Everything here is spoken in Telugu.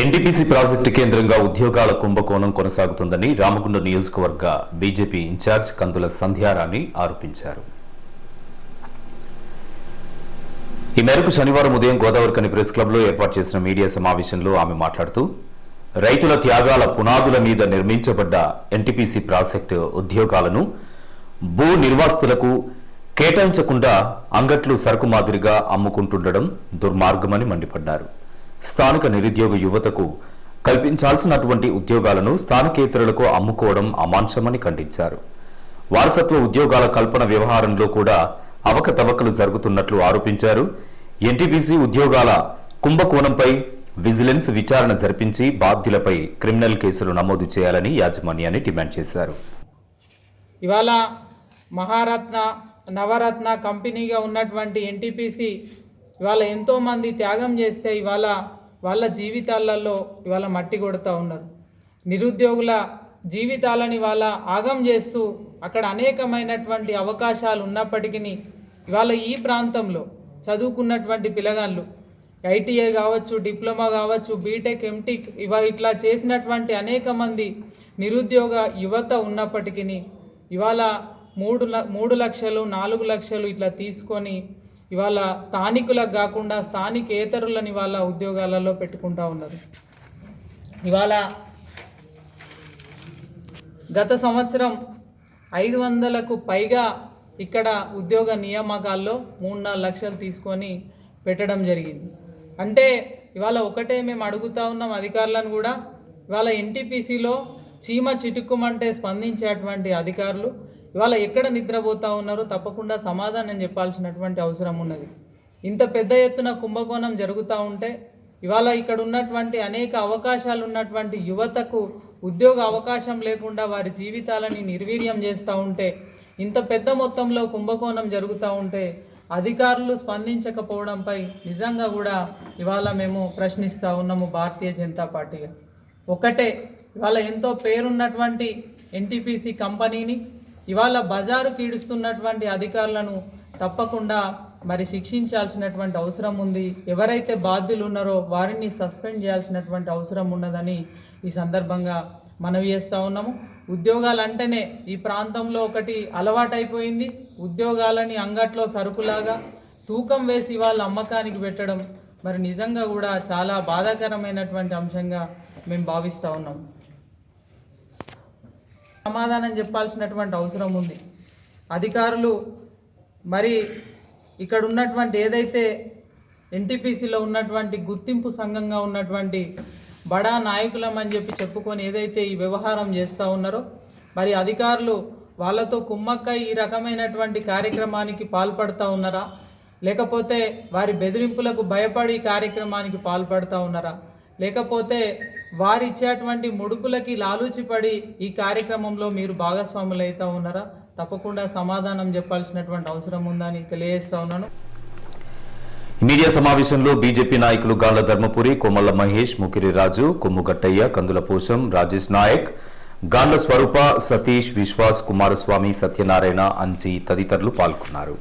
ఎన్టీపీసీ ప్రాజెక్టు కేంద్రంగా ఉద్యోగాల కుంభకోణం కొనసాగుతుందని రామగుండ నియోజకవర్గ బీజేపీ ఇన్ఛార్జ్ కందుల సంధ్యారాణి ఆరోపించారు. ఈ మేరకు శనివారం ఉదయం గోదావరికని ప్రెస్ క్లబ్లో ఏర్పాటు చేసిన మీడియా సమావేశంలో ఆమె మాట్లాడుతూ రైతుల త్యాగాల పునాదుల మీద నిర్మించబడ్డ ఎన్టీపీసీ ప్రాజెక్టు ఉద్యోగాలను భూ నిర్వాసితులకు కేటాయించకుండా అంగట్లు సరుకు మాదిరిగా అమ్ముకుంటుండడం దుర్మార్గమని మండిపడ్డారు. స్థానిక నిరుద్యోగ యువతకు కల్పించాల్సినటువంటి ఉద్యోగాలను స్థానికేతరులకు అమ్ముకోవడం అమాంశమని ఖండించారు. వారసత్వ ఉద్యోగాల కల్పన వ్యవహారంలో కూడా అవకతవకలు జరుగుతున్నట్లు ఆరోపించారు. ఎన్టీపీసీ ఉద్యోగాల కుంభకోణంపై విజిలెన్స్ విచారణ జరిపించి బాధ్యులపై క్రిమినల్ కేసులు నమోదు చేయాలని యాజమాన్యాన్ని డిమాండ్ చేశారు. ఇవాళ మహారత్న నవరత్న కంపెనీగా ఉన్నటువంటి ఎన్టీపీసీ ఇవాళ ఎంతోమంది త్యాగం చేస్తే ఇవాళ వాళ్ళ జీవితాలలో ఇవాళ మట్టి కొడుతూ ఉన్నారు. నిరుద్యోగుల జీవితాలని వాళ్ళ ఆగం చేస్తూ అక్కడ అనేకమైనటువంటి అవకాశాలు ఉన్నప్పటికీ ఇవాళ ఈ ప్రాంతంలో చదువుకున్నటువంటి పిల్లగాళ్ళు ఐటీఐ కావచ్చు డిప్లొమా కావచ్చు బీటెక్ ఎంటెక్ ఇవ ఇట్లా చేసినటువంటి అనేక మంది నిరుద్యోగ యువత ఉన్నప్పటికీ ఇవాళ మూడు ల- మూడు లక్షలు నాలుగు లక్షలు ఇట్లా తీసుకొని ఇవాళ స్థానికులకు కాకుండా స్థానికేతరులను వాళ్ళ ఉద్యోగాలలో పెట్టుకుంటా ఉన్నారు. ఇవాళ గత సంవత్సరం ఐదు వందలకు పైగా ఇక్కడ ఉద్యోగ నియామకాల్లో మూడు నాలుగు లక్షలు తీసుకొని పెట్టడం జరిగింది. అంటే ఇవాళ ఒకటే మేము అడుగుతా ఉన్నాం అధికారులను కూడా. ఇవాళ ఎన్టీపీసీలో చీమ చిటుక్కుమంటే స్పందించేటువంటి అధికారులు ఇవాళ ఎక్కడ నిద్రపోతా ఉన్నారో తప్పకుండా సమాధానం చెప్పాల్సినటువంటి అవసరం ఉన్నది. ఇంత పెద్ద ఎత్తున కుంభకోణం జరుగుతూ ఉంటే ఇవాళ ఇక్కడ ఉన్నటువంటి అనేక అవకాశాలు ఉన్నటువంటి యువతకు ఉద్యోగ అవకాశం లేకుండా వారి జీవితాలని నిర్వీర్యం చేస్తూ ఉంటే ఇంత పెద్ద మొత్తంలో కుంభకోణం జరుగుతూ ఉంటే అధికారులు స్పందించకపోవడంపై నిజంగా కూడా ఇవాళ మేము ప్రశ్నిస్తూ ఉన్నాము భారతీయ జనతా పార్టీగా. ఒకటే ఇవాళ ఎంతో పేరున్నటువంటి ఎన్టీపీసీ కంపెనీని ఇవాళ బజారు కీడుస్తున్నటువంటి అధికారులను తప్పకుండా మరి శిక్షించాల్సినటువంటి అవసరం ఉంది. ఎవరైతే బాధ్యులు ఉన్నారో వారిని సస్పెండ్ చేయాల్సినటువంటి అవసరం ఉన్నదని ఈ సందర్భంగా మనవి చేస్తూ ఉన్నాము. ఉద్యోగాలు అంటేనే ఈ ప్రాంతంలో ఒకటి అలవాటైపోయింది. ఉద్యోగాలని అంగట్లో సరుకులాగా తూకం వేసి వాళ్ళ అమ్మకానికి పెట్టడం మరి నిజంగా కూడా చాలా బాధాకరమైనటువంటి అంశంగా మేము భావిస్తూ ఉన్నాం. సమాధానం చెప్పాల్సినటువంటి అవసరం ఉంది. అధికారులు మరి ఇక్కడ ఉన్నటువంటి ఏదైతే ఎన్టీపీసీలో ఉన్నటువంటి గుర్తింపు సంఘంగా ఉన్నటువంటి బడా నాయకులం అని చెప్పి చెప్పుకొని ఏదైతే ఈ వ్యవహారం చేస్తూ ఉన్నారో మరి అధికారులు వాళ్ళతో కుమ్మక్క ఈ రకమైనటువంటి కార్యక్రమానికి పాల్పడుతూ ఉన్నారా? లేకపోతే వారి బెదిరింపులకు భయపడి కార్యక్రమానికి పాల్పడుతూ ఉన్నారా? లేకపోతే వారిచ్చేటువంటి ముడుపులకి లాలూచిపడి ఈ కార్యక్రమంలో మీరు భాగస్వాములు ఉన్నారా? తప్పకుండా సమాధానం చెప్పాల్సినటువంటి అవసరం ఉందని తెలియజేస్తా ఉన్నాను. మీడియా సమావేశంలో బీజేపీ నాయకులు గాళ్ళ ధర్మపురి కొమ్మల మహేష్ ముకిరి రాజు కొమ్ముగట్టయ్య కందుల పోషం రాజేష్ నాయక్ గాండ్ల స్వరూప సతీష్ విశ్వాస్ కుమారస్వామి సత్యనారాయణ అంజీ తదితరులు పాల్గొన్నారు.